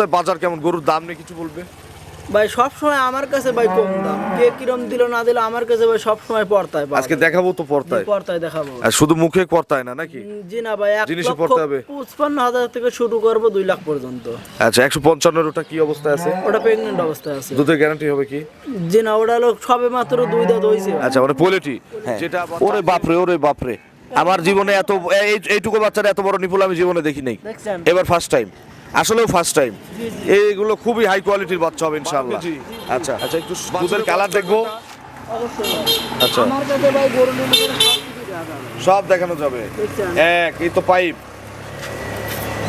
সপ্তাহে বাজার কেমন? গরুর দাম নিয়ে কিছু বলবে? ভাই সব সময় আমার কাছে ভাই কম দাম। কে কিরম দিল না দিল আমার কাছে ভাই সব সময় পড়তায় পাওয়া আজকে যায়। দেখাবো তো পর্তায়। জি, পড়তায় দেখাবো। আর শুধু মুখে পর্তায় না নাকি? জি না ভাই এক জিনিসও লক্ষ পড়তে হবে। পঁচপান্ন হাজার থেকে শুরু করব দুই লাখ পর্যন্ত। আচ্ছা একশো পঞ্চান্নর ওটা কি অবস্থায় আছে? ওটা প্রেগনেন্ট অবস্থায় আছে। দুধের গ্যারান্টি হবে কি? জি না ওটা লোক সবে মাত্র দুই দাঁত হয়েছে আচ্ছা মানে পোলেটি যেটা ওরে বাপরে ওরে বাপরে। আমার জীবনে এত এই- এইটুকু বাচ্চারা এত বড় নিপুল আমি জীবনে দেখি নাই দেখছেন? এবার ফার্স্ট টাইম আসলেও ফার্স্ট টাইম এইগুলো খুবই হাই কোয়ালিটির বাচ্চা হবে ইনশাআল্লাহ। আচ্ছা আচ্ছা একটু দুধের কালার দেখব। আচ্ছা। সব দেখানো যাবে। এক এই তো পাইপ।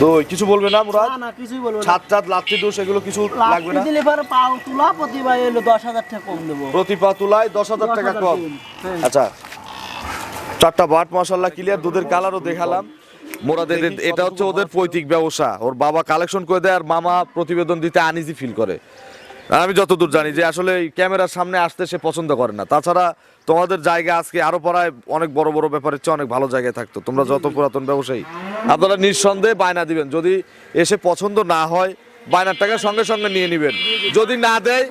দুই কিছু বলবে না মুরাদ? না না কিছুই বলব না। ছাদ টাদ লাত্তি দোষ এগুলো কিছু লাগবে না? দিলে পরে পাও তুলা প্রতি ভাই এলো দশ হাজার টাকা কম দেবো। প্রতি পা তুলায় দশ হাজার টাকা 10,000 কম। হ্যাঁ। আচ্ছা চারটা বাট মশাল্লা ক্লিয়ার দুধের কালারও দেখালাম। মোরাদের এটা হচ্ছে ওদের পৈতৃক ব্যবসা। ওর বাবা কালেকশন করে দেয় আর মামা প্রতিবেদন দিতে আনইজি ফিল করে। আমি যতদূর জানি যে আসলে এই ক্যামেরার সামনে আসতে সে পছন্দ করে না। তাছাড়া তোমাদের জায়গা আজকে আরও পড়ায় অনেক বড় বড় ব্যাপারের চেয়ে অনেক ভালো জায়গায় থাকতো। তোমরা যত পুরাতন ব্যবসায়ী আপনারা নিঃসন্দেহে বায়না দিবেন। যদি এসে পছন্দ না হয় বায়নার টাকা সঙ্গে সঙ্গে নিয়ে নেবেন। যদি না দেয়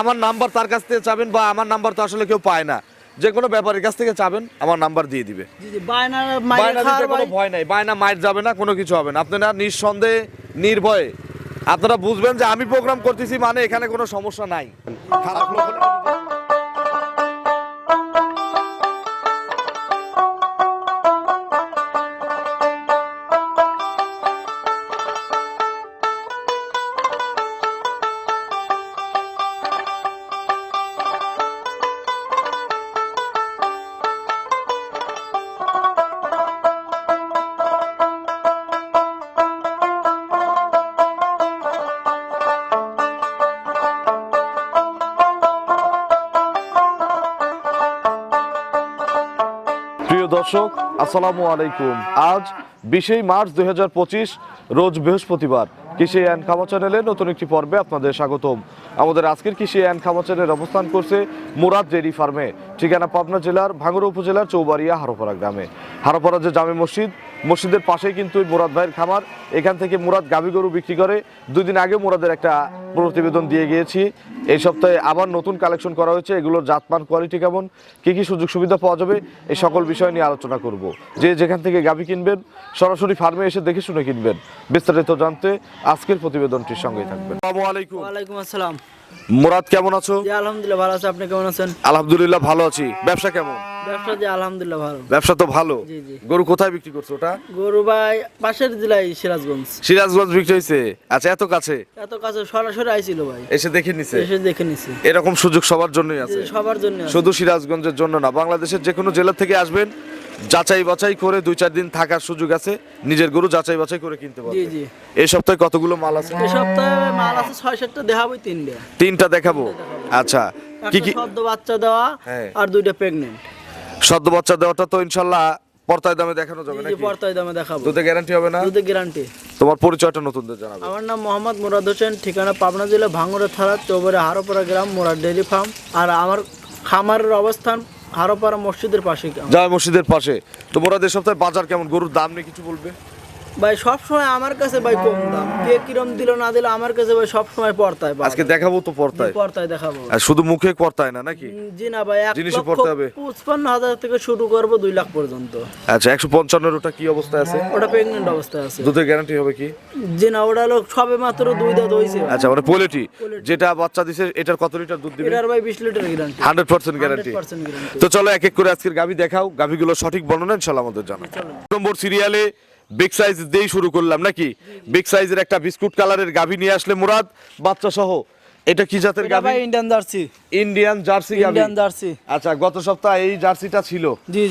আমার নাম্বার তার কাছ থেকে চাবেন বা আমার নাম্বার তো আসলে কেউ পায় না। যে কোনো ব্যাপারের কাছ থেকে চাবেন আমার নাম্বার দিয়ে দিবে। বায়না বায়না দিতে কোনো ভয় নাই। বায়না মায়ের যাবে না কোনো কিছু হবে না। আপনারা নিঃসন্দেহে নির্ভয়ে। আপনারা বুঝবেন যে আমি প্রোগ্রাম করতেছি মানে এখানে কোনো সমস্যা নাই। খারাপ দর্শক আসসালামু আলাইকুম। আজ বিশেই মার্চ দু হাজার পঁচিশ রোজ বৃহস্পতিবার। কৃষি অ্যান্ড খামা চ্যানেলে নতুন একটি পর্বে আপনাদের স্বাগতম। আমাদের আজকের কৃষি অ্যান্ড খামা চ্যানেল অবস্থান করছে মুরাদ ডেরি ফার্মে, ঠিকানা পাবনা জেলার ভাঙ্গুড়া উপজেলার চৌবাড়িয়া হারোপাড়া গ্রামে। হারোপাড়া যে জামে মসজিদ, মসজিদের পাশেই কিন্তু মুরাদ ভাইয়ের খামার। এখান থেকে মুরাদ গাভী গরু বিক্রি করে দুই দিন আগে মুরাদের একটা প্রতিবেদন দিয়ে গিয়েছি। এই সপ্তাহে আবার নতুন কালেকশন করা হয়েছে, এগুলোর জাতমান, কোয়ালিটি কেমন, কি কি সুযোগ সুবিধা পাওয়া যাবে, এই সকল বিষয় নিয়ে আলোচনা করব। যে যেখান থেকে গাভী কিনবেন, সরাসরি ফার্মে এসে দেখে শুনে কিনবেন। বিস্তারিত জানতে আজকের প্রতিবেদনটির সঙ্গেই থাকবেন। আসসালামু আলাইকুম। ওয়ালাইকুম আসসালাম। মুরাদ কেমন আছো? আলহামদুলিল্লাহ ভালো আছে। আপনি কেমন আছেন? আলহামদুলিল্লাহ ভালো আছি। ব্যবসা কেমন? ব্যবসা যে আলহামদুলিল্লাহ ভালো। ব্যবসা তো ভালো। গরু কোথায় বিক্রি করছ ওটা? গরু ভাই পাশের জেলায় সিরাজগঞ্জ। সিরাজগঞ্জ বিক্রি হয়েছে? আচ্ছা এত কাছে? এত কাছে সরাসরি আইছিল ভাই। এসে দেখে নিছে? এসে দেখে নিছি। এরকম সুযোগ সবার জন্যই আছে। সবার জন্য শুধু সিরাজগঞ্জের জন্য না বাংলাদেশের যে কোনো জেলা থেকে আসবেন যাচাই বাছাই করে দুই চার দিন থাকার সুযোগ আছে। নিজের গরু যাচাই বাছাই করে কিনতে জি এই সপ্তাহে কতগুলো মাল আছে? এ সপ্তাহে মাল আছে ছয় সাতটা দেখাবো তিনটা। তিনটা দেখাবো? আচ্ছা। কি কি? সদ্য বাচ্চা দেওয়া হ্যাঁ। আর দুইটা প্রেগনেন্ট সদ্য বাচ্চা দেওয়াটা তো ইনশাল্লাহ পর্তায় দামে দেখানো যাবে নাকি? পর্তায় দামে দেখাবো। দুধে গ্যারান্টি হবে না? দুধের গ্যারান্টি তোমার পরিচয়টা নতুনদের জানাবে। আমার নাম মোহাম্মদ মুরাদ হোসেন ঠিকানা পাবনা জেলা ভাঙ্গুড়া থানা চৌবাড়ি হারোপাড়া গ্রাম মোরাদ ডেয়ারি ফার্ম। আর আমার খামারের অবস্থান হারোপাড়া মসজিদের পাশে জয় মসজিদের পাশে। তো দেশ সপ্তাহে বাজার কেমন? গরুর দাম নিয়ে কিছু বলবে? ভাই সব সময় আমার কাছে ভাই কম দাম। কে কিরম দিল না দিল আমার কাছে ভাই সব সময় পড়তায় পাওয়া আজকে যায়। দেখাবো তো পর্তায়। পড়তায় দেখাবো। আর শুধু মুখে পর্তায় না নাকি? জি না ভাই এক লক্ষ পড়তে হবে। পঁচপান্ন হাজার থেকে শুরু করব দুই লাখ পর্যন্ত। আচ্ছা একশো পঞ্চান্নর ওটা কি অবস্থায় আছে? ওটা প্রেগনেন্ট অবস্থায় আছে। দুধের গ্যারান্টি হবে কি? জি না ওটা লোক সবে মাত্র দুই দাঁত হয়েছে আচ্ছা মানে পোলেটি যেটা বাচ্চা দিছে এটার কত লিটার দুধ দিবে? এটার ভাই বিশ litre guarantee hundred percent guarantee তো চলো এক এক করে আজকের গাভি দেখাও গাভিগুলো সঠিক বর্ণনা ইনশাল্লাহ আমাদের জানা নম্বর সিরিয়ালে বিগ সাইজ দিয়েই শুরু করলাম নাকি? বিগ সাইজের একটা বিস্কুট কালারের গাভি নিয়ে আসলে মুরাদ বাচ্চা সহ। এটা কি জাতের গাভী? ইন্ডিয়ান জার্সি ইন্ডিয়ান জার্সি গাভি। ইন্ডিয়ান জার্সি আচ্ছা গত সপ্তাহে এই জার্সিটা ছিল।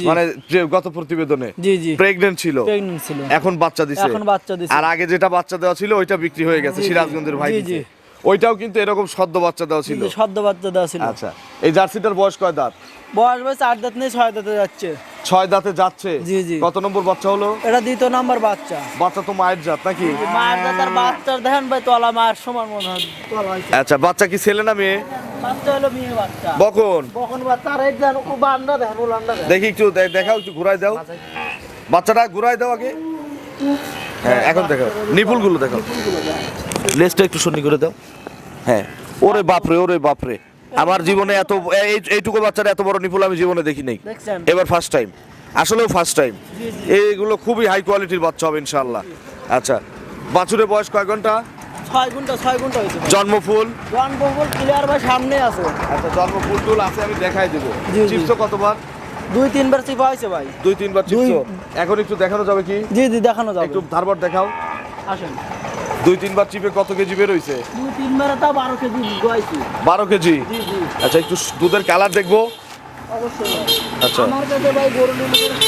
মানে যে গত প্রতিবেদনে। জি জি। প্রেগন্যান্ট ছিল। প্রেগন্যান্ট ছিল। এখন বাচ্চা দিছে। এখন বাচ্চা দিছে। আর আগে যেটা বাচ্চা দেওয়া ছিল ওইটা বিক্রি হয়ে গেছে। সিরাজগঞ্জের ভাই জি, জি। ওইটাও কিন্তু এরকম সদ্য বাচ্চা দেওয়া ছিল। সদ্য বাচ্চা দেওয়া ছিল। আচ্ছা এই জার্সিটার বয়স কয় দাঁত? বয়স ভাই চার দাঁত নেই ছয় দাঁতে যাচ্ছে। ছয় দাঁতে যাচ্ছে? জি, জি। কত নম্বর বাচ্চা হলো? এটা দ্বিতীয় নাম্বার বাচ্চা। বাচ্চা তো মায়ের জাত নাকি? মায়ের দাঁত আর বাচ্চার দেখেন ভাই তলা মায়ের সমান মনে হয় আচ্ছা বাচ্চা কি ছেলে না মেয়ে? বাচ্চা হলো মেয়ে বাচ্চা। বকন। বখন বাচ্চা আর এই দেন ও বান্ডা দেখেন দেখেন। দেখি একটু দেখাও একটু ঘুরাই দাও। বাচ্চাটা ঘুরাই দাও আগে। হ্যাঁ এখন দেখাও। নিপুলগুলো দেখাও। লেজটা একটু সন্নি করে দাও। হ্যাঁ। ওরে বাপরে ওরে বাপরে। আমার জীবনে এত এইটুকু বাচ্চার এত বড় নিপুল আমি জীবনে দেখি নাই। এবার ফার্স্ট টাইম আসলেও ফার্স্ট টাইম এইগুলো খুবই হাই কোয়ালিটির বাচ্চা হবে ইনশাআল্লাহ। আচ্ছা বাছুরের বয়স কয় ঘণ্টা? ছয় ঘণ্টা ছয় ঘণ্টা হয়েছে। জন্মফুল? ক্লিয়ার ভাই সামনে আছে। আচ্ছা জন্মফুল টুল আছে আমি দেখাই দেবো। চিপসও কতবার? দুই তিনবার চিপা হয়েছে ভাই। দুই তিনবার এখন একটু দেখানো যাবে কি? জি জি দেখানো যাবে। একটু ধারবার দেখাও। আসেন। দুই তিনবার চিপে কত কেজি বের হইছে? দুই তিনবারে তা বারো কেজি গোয়াইছি বারো কেজি? জি জি। আচ্ছা একটু দুধের কালার দেখব। অবশ্যই। আচ্ছা। আমার কাছে ভাই গরু সব কিছু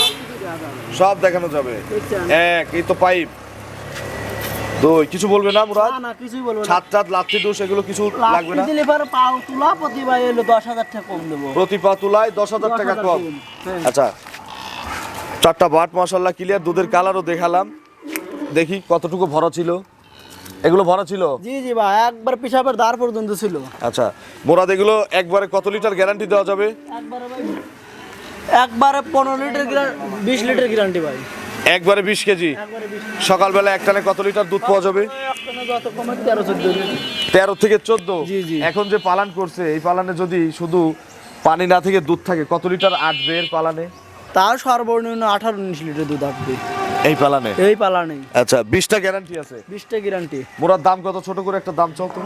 সব দেখানো যাবে। এক এই তো পাইপ। দুই কিছু বলবে না মুরাদ? না না কিছুই বলব না। ছাদ টাদ লাত্তি দোষ এগুলো কিছু লাগবে না? দিলে পরে পাও তুলা প্রতি ভাই দশ হাজার টাকা কম দেবো। প্রতি পা তুলায় দশ হাজার টাকা 10,000 কম। হ্যাঁ। আচ্ছা। চারটা বাট মশাল্লা ক্লিয়ার দুধের কালারও দেখালাম। দেখি কতটুকু ভরা ছিল। এগুলো ভরা ছিল? জি জি ভাই একবার পিসাবের দ্বার পর্যন্ত ছিল। আচ্ছা মোরাদ এগুলো একবারে কত লিটার গ্যারান্টি দেওয়া যাবে? একবারে ভাই একবারে পনেরো লিটার বিশ লিটার গ্যারান্টি ভাই। একবারে বিশ কেজি? সকালবেলা একটানে কত লিটার দুধ পাওয়া যাবে? তেরো থেকে চোদ্দ? জি, জি। এখন যে পালান করছে এই পালানে যদি শুধু পানি না থেকে দুধ থাকে কত লিটার আটবে এর পালানে? তাও সর্বনিম্ন আঠারো উনিশ লিটার দুধ আসবে এই পালানে? এই পালা নেই আচ্ছা বিশটা গ্যারান্টি আছে। বিশটা গ্যারান্টি দাম কত? ছোট করে একটা দাম চলতো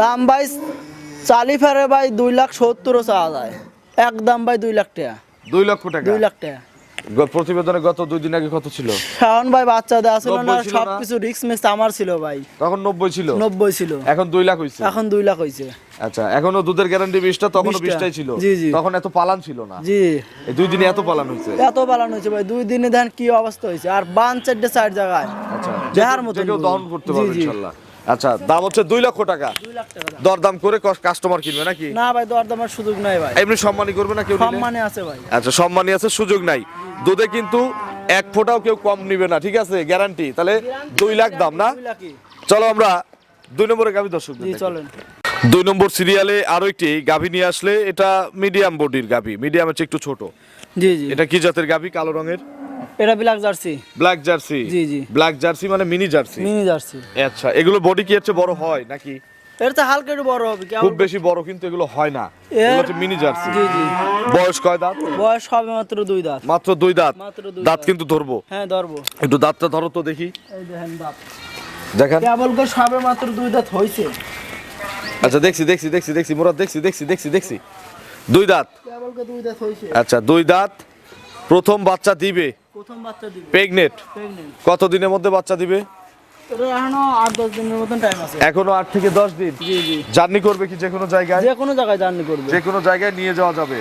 দাম ভাই চালি ফেরে ভাই দুই লাখ সত্তরও চাওয়া যায়। এক দাম ভাই দুই লাখ টাকা। দুই লক্ষ টাকা? দুই লাখ টাকা। প্রতিবেদনে গত দুই দিন আগে কত ছিল? শাওন ভাই বাচ্চা দেওয়া ছিল না না? রিক্স মিক্স আমার ছিল ভাই। তখন নব্বই ছিল? নব্বই ছিল। এখন দুই লাখ হয়েছে এখন দুই লাখ হয়েছে আচ্ছা এখনও দুধের গ্যারান্টি বিশটা তখনও বিশটাই ছিল। তখন এত পালান ছিল না। জি। এই দুই দিনে এত পালান হয়েছে? এত পালানো হয়েছে ভাই দুই দিনে দেখেন কি অবস্থা হয়েছে? আর বান চারটে চার জায়গায়। আচ্ছা দেহার যে- মতন কেউ দহন করতে পারবে ইনশাল্লাহ। আচ্ছা দাম হচ্ছে দুই লক্ষ টাকা। দরদাম করে কাস্টমার কিনবে নাকি? না ভাই দর দামের সুযোগ নাই ভাই। এমনি সম্মানী করবে না কেউ সম্মানে আছে ভাই। আচ্ছা সম্মানী আছে সুযোগ নাই। দুধে কিন্তু এক ফোঁটাও কেউ কম নিবে না ঠিক আছে? গ্যারান্টি তাহলে দুই লাখ দাম না। চলো আমরা দুই নম্বরে গাভী দর্শক চলেন। দুই নম্বর সিরিয়ালে আরও একটি গাভী নিয়ে আসলে এটা মিডিয়াম বডির গাভী। মিডিয়াম হচ্ছে একটু ছোট। জি জি। এটা কি জাতের গাভী? কালো রঙের? এটা ব্ল্যাক জার্সি। Black Jersey? জি, জি। ব্ল্যাক জার্সি মানে মিনি জার্সি? Mini Jersey. আচ্ছা এগুলো বডি কি হচ্ছে বড় হয় নাকি? এর তো হালকা একটু বড় হবে খুব বেশি বড় কিন্তু এগুলো হয় না। এগুলো হচ্ছে মিনি জার্সি। জি জি। বয়স কয় দাঁত? বয়স হবে মাত্র দুই দাঁত। মাত্র দুই দাঁত? মাত্র দুই দাঁত কিন্তু ধরবো। হ্যাঁ ধরবো। একটু দাঁতটা ধরো তো দেখি। এই দেখেন দাঁত। দেখেন। কেবল সবে মাত্র দুই দাঁত হয়েছে আচ্ছা দেখছি দেখছি দেখছি দেখছি মোরা দেখছি দেখছি দেখছি দেখছি। দুই দাঁত। আচ্ছা দুই দাঁত। প্রথম বাচ্চা দিবে। প্রথম বাচ্চা দিবে। প্রেগনেট কত দিনের মধ্যে বাচ্চা দিবে? এখনও আট থেকে দশ দিন? জার্নি করবে কি যে কোনো জায়গায়? যে কোনো জায়গায় জার্নি করবে। যে কোনো জায়গায় নিয়ে যাওয়া যাবে।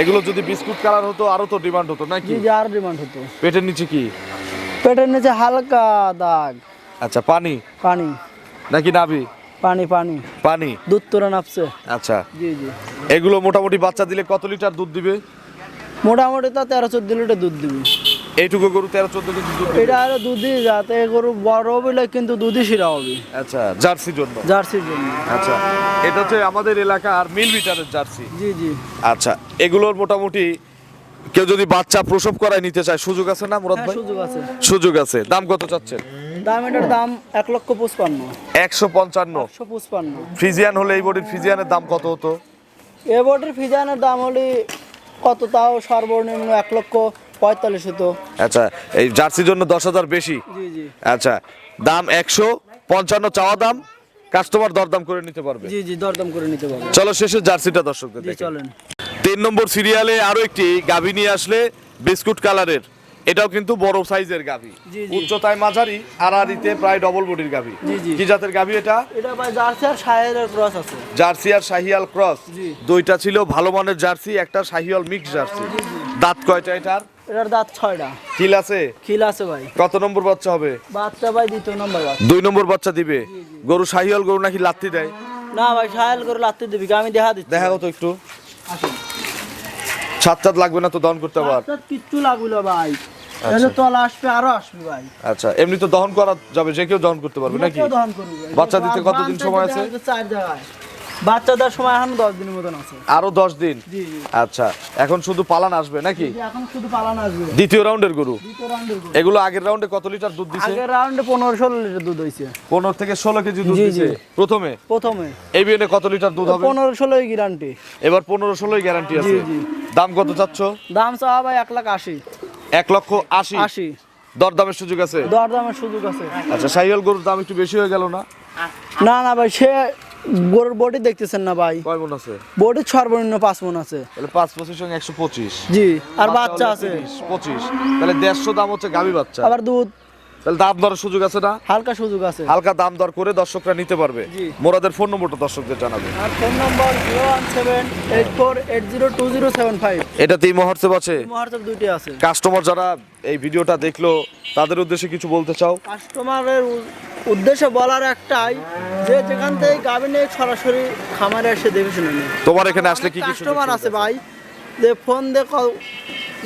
এগুলো যদি বিস্কুট কালার হতো আরও তো ডিমান্ড হতো নাকি? আর ডিমান্ড হতো। পেটের নিচে কি? পেটের নিচে হালকা দাগ। আচ্ছা পানি? পানি। নাকি নাভি? পানি পানি। পানি? দুধ তোরা নাপছে। আচ্ছা। জি জি। এগুলো মোটামুটি বাচ্চা দিলে কত লিটার দুধ দিবে? মোটামুটি তো তেরো চোদ্দ লিটার দুধ দিবি। এইটুকু গরু তেরো চোদ্দ কেজি দুধ এটা আরও দুধই যাতে গরু বড় হইলে কিন্তু দুধই শিরা হবে। আচ্ছা জার্সির জন্য? জার্সির জন্য। আচ্ছা এটা হচ্ছে আমাদের এলাকার মিল বিটারের জার্সি। জি জি। আচ্ছা এগুলোর মোটামুটি কেউ যদি বাচ্চা প্রসব করায় নিতে চায় সুযোগ আছে না মুরাদ হ্যাঁ ভাই? সুযোগ আছে। সুযোগ আছে। দাম কত চাচ্ছেন? দাম এটার দাম এক লক্ষ পঁচপান্ন। একশো পঞ্চান্ন। একশো পঁচপান্ন। ফ্রিজিয়ান হলে এই বডির ফ্রিজিয়ানের দাম কত হতো? এ বটির ফিজানের দাম হলে কত তাও সর্বনিম্ন এক লক্ষ পঁয়তাল্লিশ হতো। আচ্ছা এই জার্সির জন্য দশ হাজার বেশি? জি জি। আচ্ছা দাম একশো পঞ্চান্ন চাওয়া দাম কাস্টমার দরদাম করে নিতে পারবে। জি জি দরদাম করে নিতে পারবে। চলো শেষে জার্সিটা দর্শকদের চলেন। তিন নম্বর সিরিয়ালে আরও একটি গাভী নিয়ে আসলে বিস্কুট কালারের। এটাও কিন্তু বড় সাইজের গাভী। উচ্চতায় মাঝারি আড়াআড়িতে প্রায় ডবল বডির গাভী। কি জাতের গাভী এটা? এটা ভাই জার্সি আর সাহের ক্রস আছে। জার্সি আর শাহিয়াল ক্রস। জি। দুইটা ছিল ভালো মানের জার্সি একটা শাহিয়াল মিক্স জার্সি। দাঁত কয়টা এটার? এটার দাঁত ছয়টা। কিল আছে? খিল আছে ভাই। কত নম্বর বাচ্চা হবে? বাচ্চা ভাই দ্বিতীয় নম্বর দুই নম্বর বাচ্চা দিবে? গরু শাহিয়াল গরু নাকি লাত্তি দেয়? না ভাই সাহেল করে লাত্তি দিবি আমি দেখা দিচ্ছি। দেখা হতো একটু। আসেন। ছাদ লাগবে না তো দন করতে পার বাচ্চার কিচ্ছু লাগল ভাই। তলা আসবে আরও আসবে ভাই। আচ্ছা এমনি তো দহন করা যাবে যে কেউ দহন করতে পারবে নাকি? দহন করবে বাচ্চা দিতে কতদিন সময় আছে? চার জায়গায়। বাচ্চা দেওয়ার সময় এখন দশ দিনের মতন আছে। আরও দশ দিন? আচ্ছা এখন শুধু পালান আসবে নাকি? এখন শুধু পালান আসবে। দ্বিতীয় রাউন্ডের গরু। এগুলো আগের রাউন্ডে কত লিটার দুধ দিছে? আগের রাউন্ডে পনেরো ষোলো লিটার দুধ হয়েছে পনেরো থেকে ষোলো কেজি দুধ দিছে। প্রথমে? প্রথমে। এই বিয়ে কত লিটার দুধ হবে? পনেরো ষোলোই গ্যারান্টি এবার পনেরো ষোলোই গ্যারান্টি আছে। দাম কত চাচ্ছ? দাম চাওয়া ভাই এক লাখ আশি। এক লক্ষ আশি। আশি। দরদামের সুযোগ আছে? দরদামের সুযোগ আছে। আচ্ছা সাইয়াল গরুর দাম একটু বেশি হয়ে গেল না? না না ভাই সে গরুর বডি দেখতেছেন না ভাই। কয় মন আছে? বডির সর্বনিম্ন পাঁচ মন আছে। তাহলে পাঁচ পঁচিশ সঙ্গে একশো পঁচিশ। জি আর বাচ্চা আছে। পঁচিশ। তাহলে দেড়শো দাম হচ্ছে গাভী বাচ্চা। আবার দুধ তাহলে দাম দরের সুযোগ আছে না? হালকা সুযোগ আছে। হালকা দাম দর করে দর্শকরা নিতে পারবে। মোরাদের ফোন নম্বরটা দর্শকদের জানাবে আর phone number zero one seven eight four eight zero two zero seven five. এটাতেই মহর্সেব আছে? মহার্তব দুইটি আছে। কাস্টমার যারা এই ভিডিওটা দেখল তাদের উদ্দেশ্যে কিছু বলতে চাও? কাস্টমারের উদ্দেশ্যে বলার একটাই যে যেখান থেকে গাভী নিয়ে সরাসরি খামারে এসে দেখে শুনে তোমার এখানে আসলে কি কি কাস্টমার আছে ভাই যে ফোন দেখো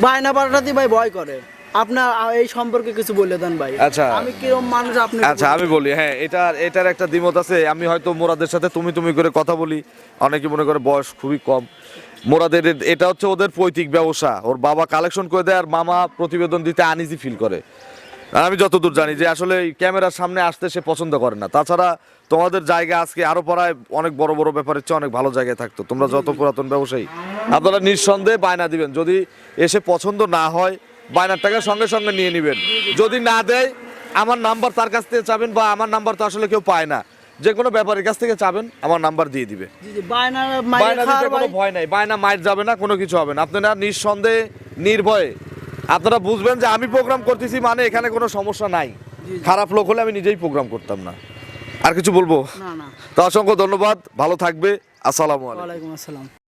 বায়না বাড়াতে ভাই ভয় করে। আপনার এই সম্পর্কে কিছু বলে দেন ভাই। আচ্ছা। আমি কিরম মানুষ আপনি আচ্ছা আমি বলি হ্যাঁ এটার এটার একটা দ্বিমত আছে। আমি হয়তো মোরাদের সাথে তুমি তুমি করে কথা বলি। অনেকে মনে করে বয়স খুবই কম। মোরাদের এটা হচ্ছে ওদের পৈতৃক ব্যবসা। ওর বাবা কালেকশন করে দেয় আর মামা প্রতিবেদন দিতে আনইজি ফিল করে। আর আমি যতদূর জানি যে আসলে এই ক্যামেরার সামনে আসতে সে পছন্দ করে না। তাছাড়া তোমাদের জায়গা আজকে আরও পড়ায় অনেক বড় বড় ব্যাপারের চেয়ে অনেক ভালো জায়গায় থাকতো। তোমরা যত পুরাতন ব্যবসায়ী। আপনারা নিঃসন্দেহে বায়না দিবেন। যদি এসে পছন্দ না হয় বায়নার টাকা সঙ্গে সঙ্গে নিয়ে নেবেন। যদি না দেয় আমার নাম্বার তার কাছ থেকে চাবেন বা আমার নাম্বার তো আসলে কেউ পায় না। যে কোনো ব্যাপারের কাছ থেকে চাবেন আমার নাম্বার দিয়ে দিবে। বায়না দিতে কোনো ভয় নাই। বায়না মাইর যাবে না কোনো কিছু হবে না। আপনারা নিঃসন্দেহে নির্ভয়ে। আপনারা বুঝবেন যে আমি প্রোগ্রাম করতেছি মানে এখানে কোনো সমস্যা নাই। খারাপ লোক হলে আমি নিজেই প্রোগ্রাম করতাম না। আর কিছু বলব? তো অসংখ্য ধন্যবাদ। ভালো থাকবে। আসসালামু আলাইকুম। আসসালাম।